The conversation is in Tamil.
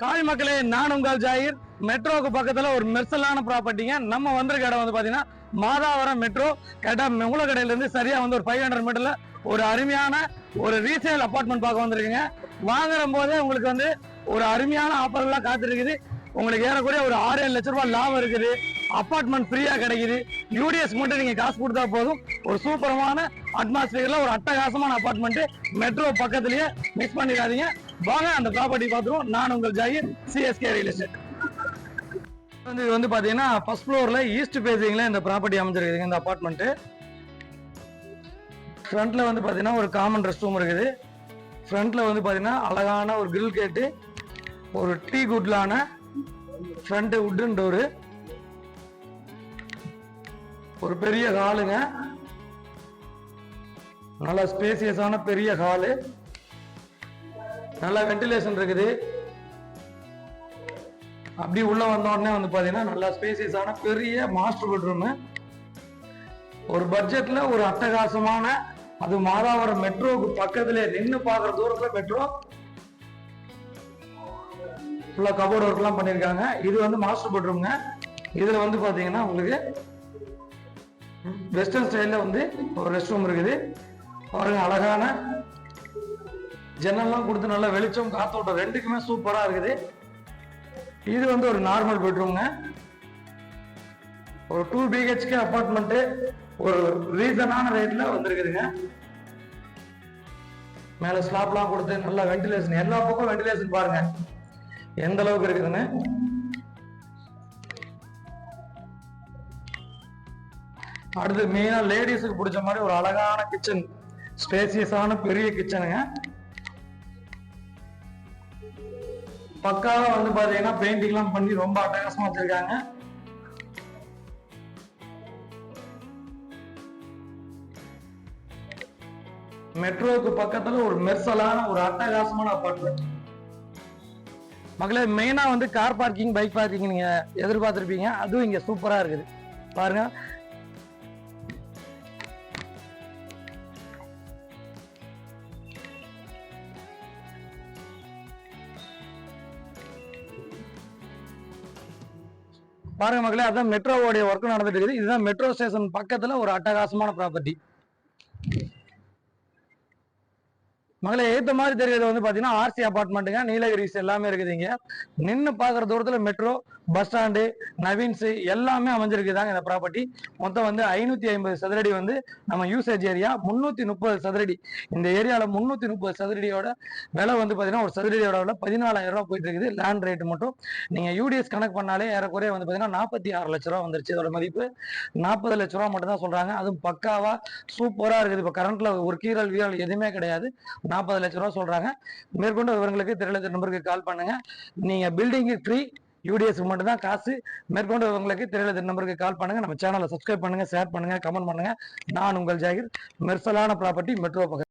காய் மக்களே நான் உங்கள் ஜாயிர். மெட்ரோக்கு பக்கத்துல ஒரு மெர்சலான ப்ராப்பர்ட்டிங்க நம்ம வந்திருக்க இடம் வந்து பாத்தீங்கன்னா மாதாவரம் மெட்ரோ. கேட்டா முகுல கடையில இருந்து சரியா வந்து ஒரு ஃபைவ் ஹண்ட்ரட் மீட்டர்ல ஒரு அருமையான ஒரு ரீசேல் அப்பார்ட்மெண்ட் பார்க்க வந்திருக்கீங்க. வாங்குற போதே உங்களுக்கு வந்து ஒரு அருமையான ஆஃபர்லாம் காத்திருக்குது. உங்களுக்கு ஏறக்கூடிய ஒரு ஆறு ஏழு லட்ச ரூபாய் லாபம் இருக்குது. அப்பார்ட்மெண்ட் ஃப்ரீயா கிடைக்குது. யூடிஎஸ் மட்டும் நீங்க காசு கொடுத்தா போதும். ஒரு சூப்பரமான அட்மாஸ்பியர்ல ஒரு அட்டகாசமான அபார்ட்மெண்ட் மெட்ரோ பக்கத்துலேயே மிஸ் பண்ணிடாதீங்க. வாங்க அந்த ப்ராப்பர்ட்டி பார்த்துருவோம். நான் உங்கள் ஜாகிர் சிஎஸ்கே ரியல் எஸ்டேட் வந்து இது வந்து பாத்தீங்கன்னா ஃபர்ஸ்ட் ஃப்ளோர்ல ஈஸ்ட் பேசிங்ல இந்த ப்ராப்பர்ட்டி அமைஞ்சிருக்குதுங்க இந்த அபார்ட்மெண்ட் ஃப்ரண்ட்ல வந்து பாத்தீங்கன்னா ஒரு காமன் ரெஸ்ட் ரூம் இருக்குது ஃப்ரண்ட்ல வந்து பாத்தீங்கன்னா அழகான ஒரு கிரில் கேட்டு ஒரு டீ குட்லான ஃப்ரண்ட் உட்டன் டோரு ஒரு பெரிய ஹாலுங்க நல்ல ஸ்பேசியஸான பெரிய ஹாலு நல்ல வென்டிலேஷன் இருக்குது. அப்படி உள்ள வந்த உடனே வந்து பாத்தீங்கன்னா நல்லா ஸ்பேசியஸான பெரிய மாஸ்டர் பெட்ரூம் ஒரு பட்ஜெட்ல ஒரு அட்டகாசமான அது மாதாவரம் மெட்ரோவுக்கு பக்கத்துல நின்று பாக்குற தூரத்துல மெட்ரோ ஃபுல்லா கபோர்டு ஒர்க் எல்லாம் பண்ணிருக்காங்க. இது வந்து மாஸ்டர் பெட்ரூம்ங்க இதுல வந்து பாத்தீங்கன்னா உங்களுக்கு வெஸ்டர்ன் ஸ்டைல்ல வந்து ஒரு ரெஸ்ட் ரூம் இருக்குது. பாருங்க அழகான ஜன்னல்லாம் கொடுத்து நல்ல வெளிச்சம் காத்தோட்டம் ரெண்டுக்குமே சூப்பராக இருக்குது. இது வந்து ஒரு நார்மல் பெட்ரூம்ங்க ஒரு டூ பிஹெச்கே அப்பார்ட்மெண்ட்டு ஒரு ரீசனான ரேட்டில் வந்துருக்குதுங்க. மேலே ஸ்லாப்லாம் கொடுத்து நல்ல வெண்டிலேஷன் எல்லா பக்கம் வெண்டிலேஷன் பாருங்க. எந்த அளவுக்கு இருக்குதுன்னு. அடுத்து மெயினாக லேடிஸுக்கு பிடிச்ச மாதிரி ஒரு அழகான கிச்சன் ஸ்பேசியஸான பெரிய கிச்சனுங்க பக்காவா வந்து பாத்தீங்கன்னா பெயிண்டிங்லாம் பண்ணி ரொம்ப அட்டகாசமா வச்சிருக்காங்க. மெட்ரோவுக்கு பக்கத்துல ஒரு மெர்சலான ஒரு அட்டகாசமான அப்பார்ட்மெண்ட் மக்களே மெயினா வந்து கார் பார்க்கிங் பைக் பார்க்கிங் நீங்க எதிர்பார்த்திருப்பீங்க. அதுவும் இங்க சூப்பரா இருக்குது. பாருங்க. பாருங்க மக்களே அதான் மெட்ரோவோடைய ஒர்க் நடந்துட்டு இருக்குது. இதுதான் மெட்ரோ ஸ்டேஷன் பக்கத்துல ஒரு அட்டகாசமான ப்ராப்பர்ட்டி மகளே ஏத்த மாதிரி தெரியுது வந்து பாத்தீங்கன்னா ஆர்சி அபார்ட்மெண்ட்டுங்க நீலகிரிஸ் எல்லாமே இருக்குது இங்க. நின்று பாக்குற தூரத்துல மெட்ரோ பஸ் ஸ்டாண்டு நவீன்ஸ் எல்லாமே அமைஞ்சிருக்குதாங்க இந்த ப்ராப்பர்ட்டி மொத்தம் வந்து ஐநூத்தி ஐம்பது சதுரடி வந்து நம்ம யூசேஜ் ஏரியா முன்னூத்தி முப்பது சதுரடி. இந்த ஏரியாவில் முன்னூத்தி முப்பது சதுரடியோட விலை வந்து பாத்தீங்கன்னா ஒரு சதுரடியோட விலை பதினாலாயிரம் ரூபாய் போயிட்டு இருக்குது. லேண்ட் ரேட் மட்டும். நீங்க யூடிஎஸ் கணக்கு பண்ணாலே ஏறக்குறைய வந்து பாத்தீங்கன்னா நாற்பத்தி ஆறு லட்ச ரூபா வந்துருச்சு. அதோட மதிப்பு நாற்பது லட்ச ரூபா மட்டும் தான் சொல்றாங்க. அதுவும் பக்காவா சூப்பரா இருக்குது. இப்ப கரண்ட்ல ஒரு கீரல் வீரல் எதுவுமே கிடையாது. நாற்பது லட்ச ரூபா சொல்றாங்க. மேற்கொண்டு விவரங்களுக்கு தெரியல நம்பருக்கு கால் பண்ணுங்க. நீங்க பில்டிங்கு ஃப்ரீ யூடிஎஸ் மட்டும்தான் காசு. மேற்கொண்டு விவரங்களுக்கு தெரியல நம்பருக்கு கால் பண்ணுங்க. நம்ம சேனலை சப்ஸ்கிரைப் பண்ணுங்க ஷேர் பண்ணுங்க கமெண்ட் பண்ணுங்க. நான் உங்கள் ஜாகிர். மெர்சலான ப்ராப்பர்ட்டி மெட்ரோ பகுதி